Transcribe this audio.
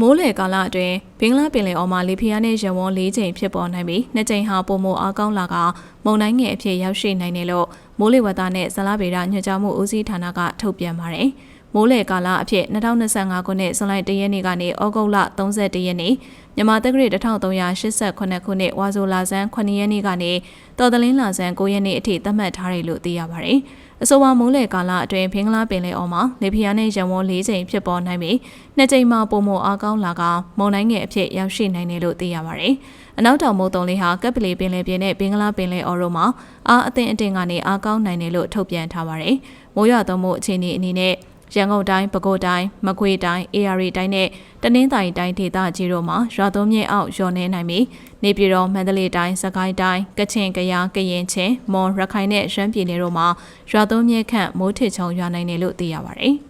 မိုးလေကာလအတွင်းဘင်္ဂလားပင်လယ်အော်မှာလေဖိအားနဲ့ရဝန်း၄ချိန်ဖြစ်ပေါ်နိုင်ပြီးနှစ်ချိန်ဟာပုံမအားကောင်းလာကမုန်တိုင်းငယ်အဖြစ်ရောက်ရှိနိုင်တယ်လို့မိုးလေဝသနဲ့ဇလဗေဒညွှန်ကြားမှုဦးစီးဌာနကထုတ်ပြန်ပါတယ်။ မိုးလေကာလအဖြစ်2025ခုနှစ်ဇွန်လ1ရက်နေ့ကနေဩဂုတ်လ31ရက်နေ့မြန်မာတက္ကရာ1388ခုနှစ်ဝါဆိုလာဇန်9ရက်နေ့ကနေတော်တလင်းလာဇန်9ရက်နေ့အထိသတ်မှတ်ထားတယ်လို့သိရပါတယ်။အဆိုပါမိုးလေကာလအတွင်းဖင်္ဂလားပင်လယ်အော်မှာလေပြင်းနဲ့ရဝန်း၄ချိန်ဖြစ်ပေါ်နိုင်ပြီးနှစ်ချိန်မှပုံမအားကောင်းလာကမုန်တိုင်းငယ်အဖြစ်ရောက်ရှိနိုင်တယ်လို့သိရပါတယ်။အနောက်တောင်မုတ်တုံလေးဟာကပ်ပလီပင်လယ်ပြင်နဲ့ဘင်္ဂလားပင်လယ်အော်တို့မှာအားအသင့်အတင်ကနေအားကောင်းနိုင်တယ်လို့ထုတ်ပြန်ထားပါတယ်။မိုးရွာသွန်းမှုအခြေအနေအနေနဲ့ ရန်ကုန်တိုင်းပဲခူးတိုင်းမကွေးတိုင်း AR တိုင်းနဲ့တနင်္သာရီတိုင်းဒေသကြီးတို့မှာရွာသွန်းမြင့်အောက်လျော်နေနိုင်ပြီးနေပြည်တော်မန္တလေးတိုင်းစကိုင်းတိုင်းကချင်ကယားကရင်ချင်းမွန်ရခိုင်နဲ့ရှမ်းပြည်နယ်တို့မှာရွာသွန်းမြင့်ခန့်မိုးထစ်ချုံရွာနိုင်တယ်လို့သိရပါတယ်။